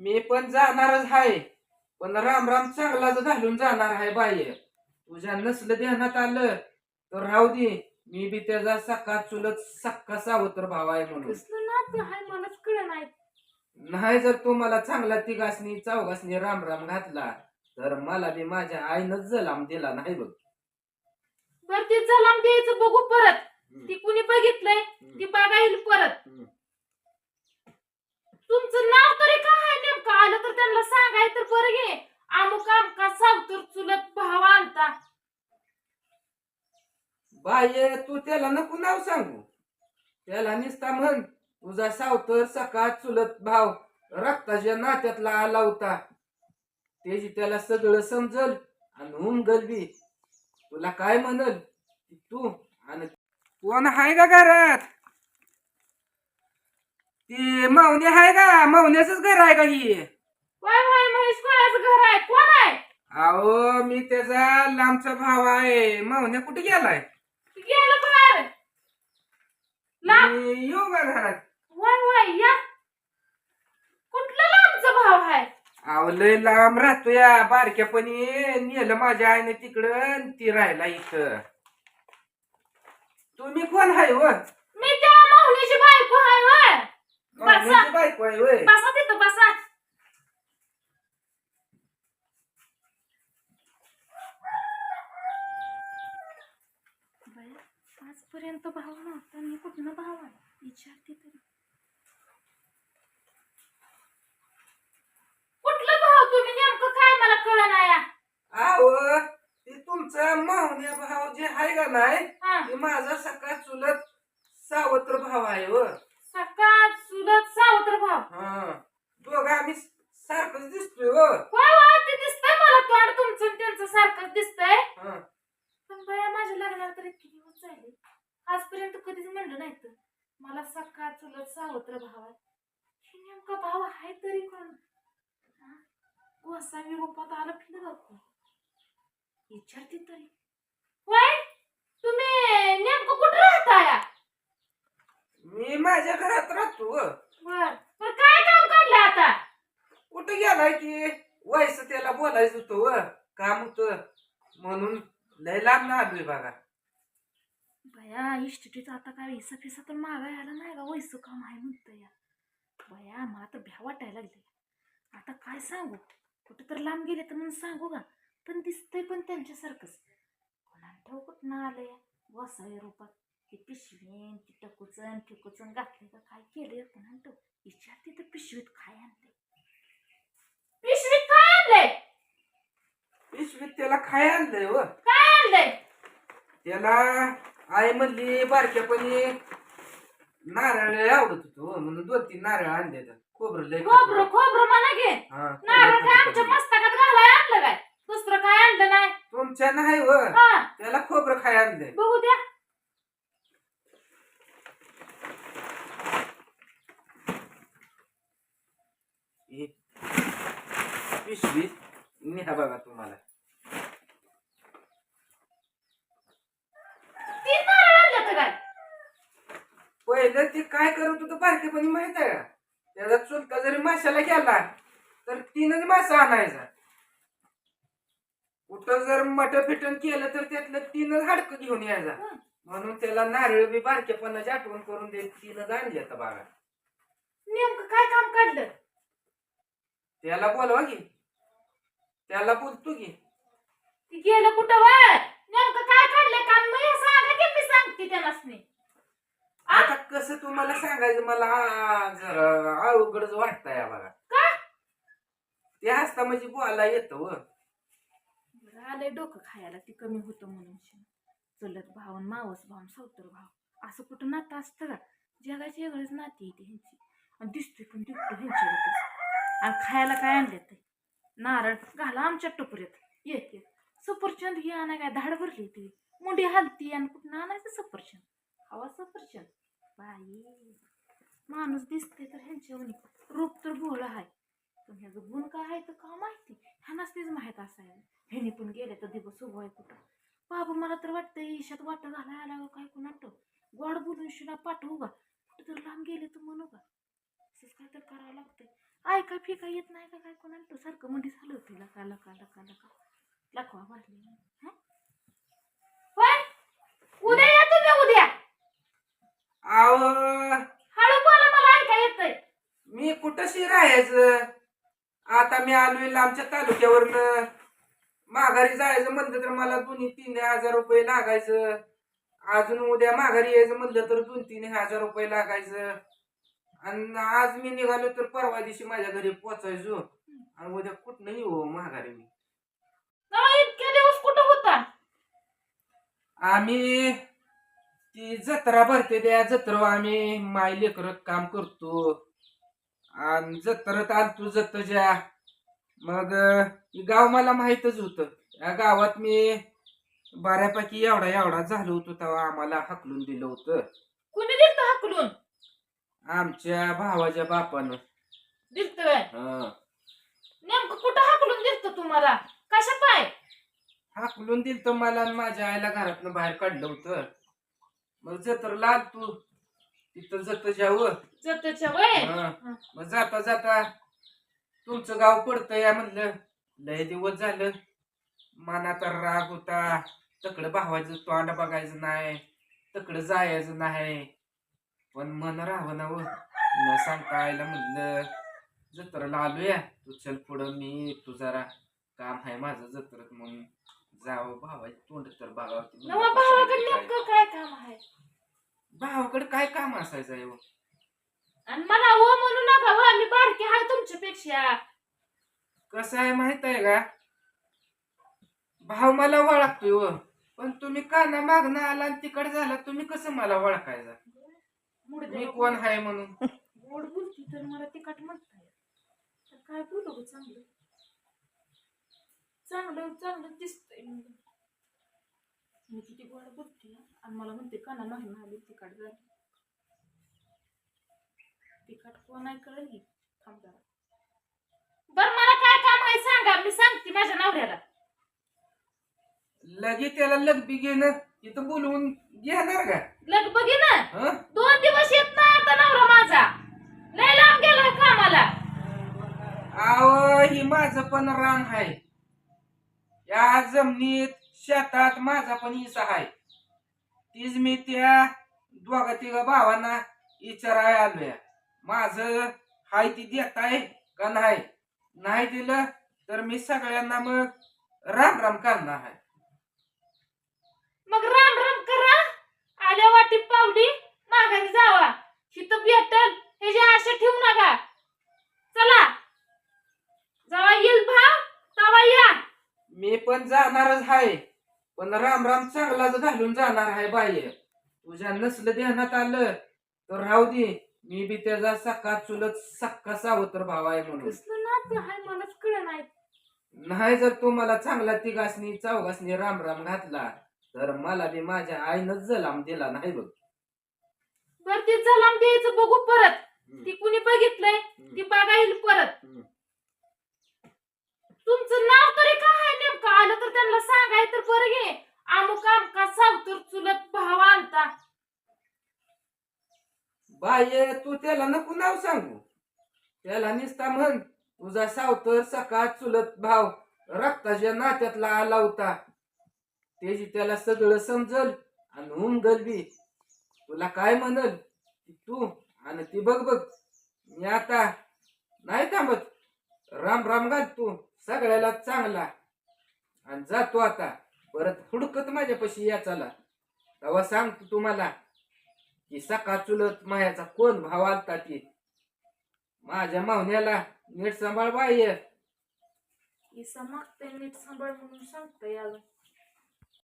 मी पण जाणारच आहे पण राम राम चांगलाच घालून जाणार आहे बाई तुझ्या नसलं ध्यानात आलं तर राहू दे. मी बी त्याचा सक्का चुलत सक्का सावत्र भाव आहे म्हणून. कसलं नातं हाय मलाच कळ नाही. नाही जर तू मला चांगला तिघासनी चौघासनी राम राम घातला तर मला बी माझ्या आईनच जलाम दिला नाही बघ. बर ते जलाम द्यायचं बघू परत. ती कुणी बघितलंय. ती बघा येईल परत. हम्म. तुमचं नाव तरी काय आहे नेमकं आलं तर त्यांना सांगाय तर बरं घे अमुक अमका सावतर चुलत भाव आणता. बाये तू त्याला नको नाव सांगू. त्याला निसता म्हण तुझा सावतर सका चुलत भाव रक्ताच्या नात्यातला आला होता. त्याची त्याला सगळं समजल आणि उमगल बी. तुला काय म्हणल? तू आणि कोण आहे का घरात? ती मावणी आहे का? मावण्याच घर आहे का ही? महेश कोणाचं घर आहे कोण आहे अहो मी त्याचा लांबचा भाव आहे. मावण्या कुठे गेलाय? ती गेलं बाहेर लांब. मी येऊ का घरात? वाय वाय या. कुठलं लांबचा भाव आहे अहो लय लांब राहतो या. बारक्यापणी नेलं माझ्या आईने तिकडं आणि ती राहिला इथं. तुम्ही कोण आहे व मी त्या माहुलीची बायको आहे वय मावण्याची बायको आहे वय बसा तिथं बसा आजपर्यंत भाव नव्हता मी कुठनं भाव आहे विचारते तरी. कुठलं भाव तुम्ही? नेमकं काय मला कळ नाही. अहो ते तुमचा मावण्या भाव जे आहे का नाही हा. ते माझा सकाळ चुलत सावत्र भाव आहे व सकाळ सावत्र भाव. हा दोघं आम्ही सारखंच दिसतोय व होय होय ते दिसतंय मला तोंड तुमचं आणि त्यांचं सारखंच दिसतंय. हा. पण बया माझ्या लग्नाला तर इतके दिवस झाले. आजपर्यंत कधीच म्हणलं नाही तर. मला सकाळ चुलत सावत्र भाव आहे. हे नेमका भाव आहे तरी कोण? हा? गोसावी रूपात आलं फिरत होतं विचारते तरी. होय तुम्ही नेमकं कुठं राहताय? मी माझ्या घरात राहतो व बर पण काय काम काढलं आता कुठे की वयस त्याला बोलायचं होतं व काम होतं. म्हणून लय लांब ना आलोय बघा. बया इष्टीचा आता काय इसा फिसा तर मागाय आला नाही का? वैसं काम आहे म्हणतं या. बया मला तर भ्या वाटायला लागले. आता काय सांगू? कुठं तर लांब गेले तर म्हणून सांगू का? पण दिसतंय पण त्यांच्यासारखंच. कोणाला ठाऊ कुठं आलंय वसाय रूपात. ते पिशवीन ती टकुचन फिकुचन घातले का काय केलंय? कोणाला ठाऊ विचारते तर पिशवीत काय आणते पिशवीत काय आणलंय पिशवीत त्याला खाय आणलंय व. काय आणलंय? त्याला आई म्हणली बारक्यापणी नारळ लय आवडत होतो म्हणून दोन तीन नारळ आणले खोबरं लय खोबरं. खोबरं म्हणा घे हा, नारळ काय आमच्या. मस्तकात घालाय आणलं काय? दुसरं काय आणलं नाही? तुमच्या नाही व. हा. त्याला खोबरं खाय आणलंय. बघू द्या. ही पिशवी न्या बघा तुम्हाला तीन नारळ आणलं तर काय पहिलं ते काय करत होतं बारकेपणी माहीत आहे का? त्याचा चुलता जरी माशाला गेला तर तीनच मासा आणायचा. कुठं जर मटण फिटण केलं तर त्यातलं तीनच हाडकं घेऊन यायचा. हं. म्हणून त्याला नारळ बी बारकेपणाची आठवण करून दे तीनच आणली आता बागा नेमकं काय काम काढलं? त्याला बोलवा की. त्याला बोलतो की. ती गेलं कुठं वय नेमकं काय काढलं? काम सांगा की मी सांगते त्यांनाच आता कसं तुम्हाला सांगायचं मला जरा अवघडच वाटतंय बघा. का? ते हसता म्हणजे बोलायला येतं व. बरं, आलंय डोकं खायला ती कमी होतं म्हणून. शिन. चुलत आणि मावस भाव आणि सावतर भाव. असं कुठं नातं असतं का? जगाची वेगळीच नाती येते ह्यांची. आणि दिसतोय पण दिसतो ह्यांच्यावरच आणि खायला काय आणले ते? नारळ घाला आमच्या टोपऱ्यात एक एक सफरचंद ही आणा काय धाड भरली ती. मुंडी हलती आणि कुठं आणायचं सफरचंद? हवा सफरचंद बाई माणूस दिसते तर ह्यांच्या रूप तर भोळा आहे पण ह्याचं गुण काय आहे तर का माहिती ह्यानाच तेच माहीत असायला ह्याने पण गेले तर दिवस उभं आहे कुठं बाबा मला तर वाटतं ईशात वाट झाला आला काय कुणाट गोड बोलून शिना पाठवू का कुठं तर लांब गेले तर म्हणू का असंच काय तर करावं लागतंय ऐका फिका येत नाही का काय कोणाला सारखं मध्ये झालं होतं लका लका लका लका लकवा भरले हां होय उद्या या तुम्ही उद्या आव हळू बोला मला ऐका येतंय. मी कुठशी राहायचं आता मी आलोय लांबच्या तालुक्यावरनं. माघारी जायचं म्हणलं तर मला दोन्ही तीन हजार रुपये लागायचं. अजून उद्या माघारी यायचं म्हणलं तर दोन तीन हजार रुपये लागायचं. आणि आज मी निघालो तर परवा दिवशी माझ्या घरी पोचायचो. आणि उद्या कुठं येऊ माघारी मी. इतके दिवस कुठं होता? आम्ही ती जत्रा भरते त्या जत्रा आम्ही माय लेकरत काम करतो. आणि जत्रत आलतो जत्तच्या मग हे गाव मला माहीतच होतं. या गावात मी बऱ्यापैकी एवढा एवढा झालो होतो तेव्हा आम्हाला हकलून दिलं होतं. कुणी दिलत हाकलून? आमच्या भावाच्या बापानं. दिलत? हं. नेमकं कुठं हाकलून दिलत तुम्हाला? कशा पाय हाकलून दिलं तर मला आणि माझ्या आईला घरातनं बाहेर काढलं होतं. मग जत्रला आलतो तिथं जत जावं जतच्या वय? हं. मग जाता जाता तुमचं गाव पडतं या म्हणलं. लय दिवस झालं. मनात राग होता. तकडं भावाचं तोंड बघायचं नाही. तकडं जायचं नाही. पण मन राहावं ना व. न सांगता आयला म्हणलं. जत्रेला आलोया. तू चल पुढं मी तू जरा काम आहे माझं जत्रत म्हणून. जावं भावाचं तोंड तर बघावं नवा भावाकडे नेमकं काय? काम आहे? भावाकडे काय काम असायचं आहे व? आणि मला हो म्हणू नका हो मी बारकी आहे तुमच्यापेक्षा. कसं आहे माहीत आहे का? भाव मला ओळखतोय व पण तुम्ही काना मागणं आला आणि तिकडे झाला तुम्ही कसं मला ओळखायचा मी कोण आहे म्हणून? गोड बोलती तर मला तिखट म्हणताय. तर काय बोलू गं चांगलं? चांगलं चांगलं दिसतंय. मी किती गोड बोलते आणि मला म्हणते काना मागणं आली तिखट झाली तिखट कोण आहे कळलं थांब जरा. बर मला काय काम आहे सांगा. मी सांगते माझ्या नवऱ्याला. लगे त्याला लगबी घेणं तिथं बोलवून घेणार का? लग बघे ना. हं? दोन दिवस येत नाही आता नवरा माझा. लय लांब गेलाय कामाला. आव ही माझं पण रान आहे. या जमिनीत शेतात माझा पण हिस्सा आहे. तीच मी त्या दोघा तिघ भावांना विचाराय आलोय. माझं हाय ती देत आहे का नाही? नाही दिलं तर मी सगळ्यांना मग राम राम करणार आहे. मग राम राम करा. आल्या वाटी पावली माघारी जावा हिथं भेटल हे जे आशा ठेवू नका चला जावा येईल भाव तवा या मी पण जाणारच आहे पण राम राम चांगलाच घालून जाणार आहे बाहेर. तुझ्या नसलं ध्यानात आलं तर राहू दे. मी बी त्याचा सक्का चुलत सक्का सावत्र भाव आहे म्हणून. कसलं नातं हाय मलाच कळ नाही. नाही जर तू मला चांगला तिघासनी चौघासनी राम राम घातला तर मला बी माझ्या आईनच जलाम दिला नाही बघ. बर ते जलाम द्यायचं बघू परत. ती कुणी बघितलंय? ती बघा येईल परत. हम्म. तुमचं नाव तरी काय आहे नेमकं? आलं तर त्यांना सांगाय तर बरं घे. अमुक अमका सावतर चुलत भाव आणता. बाय तू त्याला नको नाव सांगू. त्याला निसता म्हण तुझा सावतर सका चुलत भाव रक्ताच्या नात्यातला आला होता. त्याची त्याला सगळं समजल आणि उमगल बी. तुला काय म्हणल? तू आणि ती बघ बघ. मी आता नाही थांबत. राम राम घाल तू. सगळ्याला चांगला. आणि जातो आता. परत हुडकत माझ्यापाशी याचाला. तेव्हा सांगतो तुम्हाला की सका चुलत मायाचा कोण भाव आलता ती. माझ्या मावण्याला नीट सांभाळ बाय इसा मागतंय नीट सांभाळ म्हणून सांगता याला